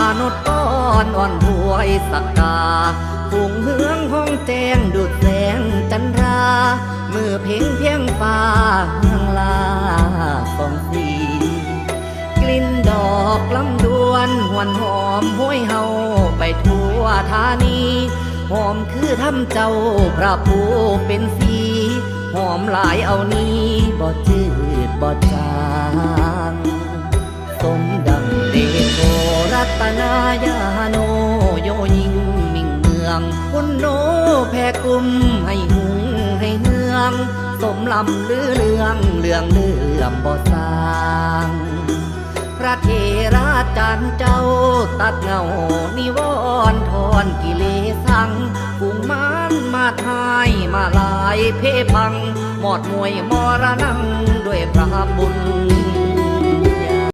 รอ่อนรวยสักกาฝูงเฮืองห้องแจ้งดูดแสงจันทรา มือเพ่งเพียงฟ้าเฮืองลาสองสีกลิ่นดอกลำดวนหวนหอมห้วยเฮาไปทั่วธานีหอมคือทำเจ้าพระผู้เป็นสีหอมหลายเอานี้บ่จืดบ่จาง ตนายาโนโยยิงมิ่งเมืองคุณโนแพ่กุมให้หุงให้เนือง สมลำลือเลืองเลืองเลื่อมบ่สร้างพระเทราจารย์เจ้าตัดเงานิวรณ์ทอนกิเลสังฝูงมานมาทายมาลายเพพัง หมอดมวยมรณังด้วยพระบุญ